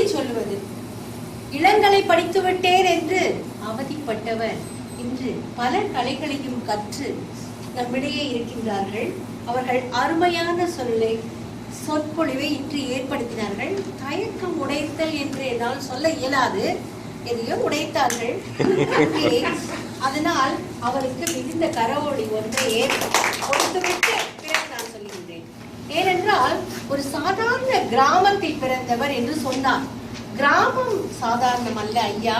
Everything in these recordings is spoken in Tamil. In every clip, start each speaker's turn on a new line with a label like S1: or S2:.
S1: எப்படி சொல்லுவது இளங்கலை படித்துவிட்டேன் என்று அவதிப்பட்டவர். இன்று பல கலைகளையும் கற்று நம்மிடையே இருக்கின்றார்கள். அவர்கள் அருமையான சொல்லை சொற்பொழிவை இன்று ஏற்படுத்தினார்கள். தயக்கம் உடைத்தல் என்று என்னால் சொல்ல இயலாது. எதையோ உடைத்தார்கள். அதனால் அவருக்கு மிகுந்த கரவொளி ஒன்றை கொடுத்துவிட்டு பிறகு நான் சொல்லுகின்றேன் ஏனென்றால் ஒரு சாதாரண கிராமத்தில் பிறந்தவர் என்று சொன்னார். கிராமம் சாதாரணம் அல்ல ஐயா.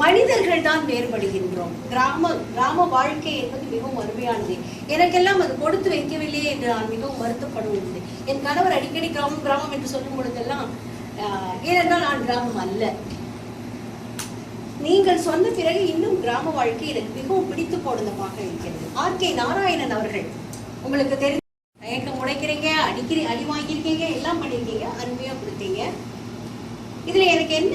S1: மனிதர்கள் தான் வேறுபடுகின்றோம். கிராம கிராம வாழ்க்கை என்பது மிகவும் அருமையானது. எனக்கெல்லாம் அது கொடுத்து வைக்கவில்லையே என்று நான் மிகவும் வருத்தப்படுவது. என் கணவர் அடிக்கடி கிராமம் கிராமம் என்று சொல்லும் பொழுதெல்லாம் ஆஹ், ஏனென்றால் நான் கிராமம் அல்ல. நீங்கள் சொன்ன பிறகு இன்னும் கிராம வாழ்க்கை எனக்கு மிகவும் பிடித்து போனதமாக இருக்கிறது. ஆர் கே நாராயணன் அவர்கள் உங்களுக்கு தெரிஞ்ச முடைக்கிறீங்க அடிக்கிறி அடி வாங்கியிருக்கீங்க எல்லாம் பண்ணியிருக்கீங்க அருமையா கொடுத்தீங்க. இதுல எனக்கு என்ன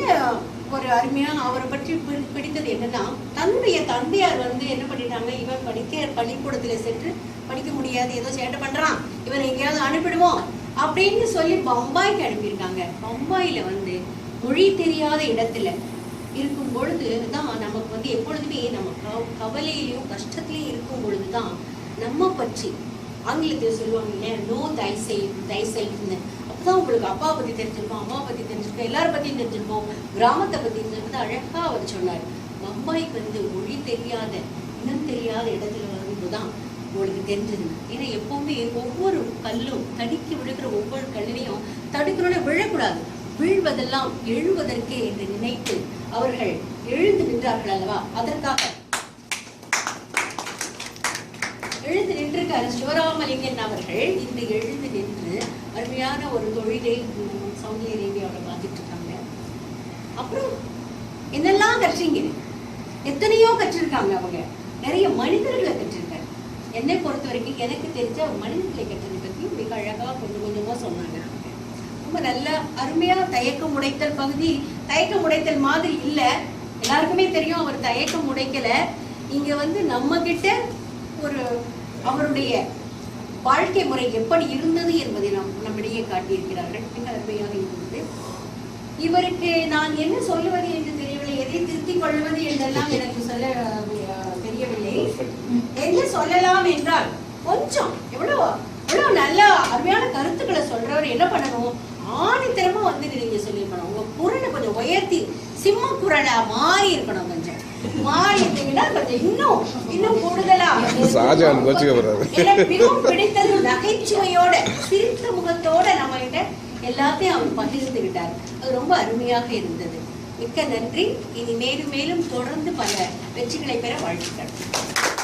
S1: ஒரு அருமையா அவரை பற்றி பிடித்தது என்னன்னா தன்னுடைய தந்தையார் வந்து என்ன பண்ணிட்டாங்க இவன் படிக்க பள்ளிக்கூடத்துல சென்று படிக்க முடியாது ஏதோ சேட்டை பண்றான் இவனை எங்கேயாவது அனுப்பிடுவோம் அப்படின்னு சொல்லி பம்பாய்க்கு அனுப்பியிருக்காங்க. பம்பாயில வந்து மொழி தெரியாத இடத்துல இருக்கும் பொழுது தான் நமக்கு வந்து எப்பொழுதுமே நம்ம கவலையிலையும் கஷ்டத்திலையும் இருக்கும் பொழுது தான் நம்ம பற்றி ஆங்கிலத்தில் சொல்லுவாங்க இல்லையா நோ தை செல்ஃப் தை செல்ஃப்னு அப்பதான் உங்களுக்கு அப்பா பத்தி தெரிஞ்சிருக்கும் அம்மா பத்தி தெரிஞ்சிருக்கும் எல்லார பத்தியும் தெரிஞ்சிருக்கும் கிராமத்தை பத்தி தெரிஞ்சிருக்கும். அழகா அவர் சொன்னார். பம்பாய்க்கு வந்து மொழி தெரியாத இனம் தெரியாத இடத்துல வரும்போதுதான் உங்களுக்கு தெரிஞ்சது. ஏன்னா எப்பவுமே ஒவ்வொரு கல்லும் தடுக்கி விழுகிற ஒவ்வொரு கல்லையும் தடுக்கிறோட விழக்கூடாது. வீழ்வதெல்லாம் எழுவதற்கே என்று நினைத்து அவர்கள் எழுந்து நின்றார்கள் அல்லவா? அதற்காக எழுந்து நின்றிருக்காரு சிவராமலிங்கன் அவர்கள். இந்த எழுந்து நின்று அருமையான ஒரு தொழிலை உம், சவுதி அரேபியாவில் பார்த்துட்டு இருக்காங்க. அப்புறம் என்னெல்லாம் கற்றீங்க? எத்தனையோ கற்றிருக்காங்க அவங்க. நிறைய மனிதர்களை கற்றிருக்காங்க என்னை பொறுத்த வரைக்கும் எனக்கு தெரிஞ்ச மனிதர்களை கற்றதை பற்றி மிக அழகா கொஞ்சம் கொஞ்சமா சொன்னாங்க அவங்க. ரொம்ப நல்ல அருமையா தயக்கம் உடைத்தல் பகுதி. தயக்கம் உடைத்தல் மாதிரி இல்ல. எல்லாருக்குமே தெரியும் அவர் தயக்கம் உடைக்கல. இங்க வந்து நம்ம கிட்ட ஒரு அவருடைய வாழ்க்கை முறை எப்படி இருந்தது என்பதை நாம் நம்மிடையே காட்டியிருக்கிறார்கள். மிக அருமையாக இருந்தது. இவருக்கு நான் என்ன சொல்லுவது என்று தெரியவில்லை. எதை திருத்திக் கொள்வது என்றெல்லாம் எனக்கு சொல்ல தெரியவில்லை. என்ன சொல்லலாம் என்றால் கொஞ்சம் எவ்வளவு எவ்வளவு நல்ல அருமையான கருத்துக்களை சொல்றவர் என்ன பண்ணணும்? ஆணித்தரமா வந்து நீங்க சொல்லியிருக்கணும். உங்க குரலை கொஞ்சம் உயர்த்தி சிம்ம குரலா மாறி இருக்கணும் கொஞ்சம் இன்னும் இன்னும் கூடுதலா.
S2: கோச்சுக்க
S1: மிகவும் பிடித்தது நகைச்சுவையோட சிரித்த முகத்தோட நம்ம கிட்ட எல்லாத்தையும் அவர் பகிர்ந்துகிட்டார். அது ரொம்ப அருமையாக இருந்தது. மிக்க நன்றி. இனி மேலும் மேலும் தொடர்ந்து பல வெற்றிகளை பெற வாழ்த்துக்கள்.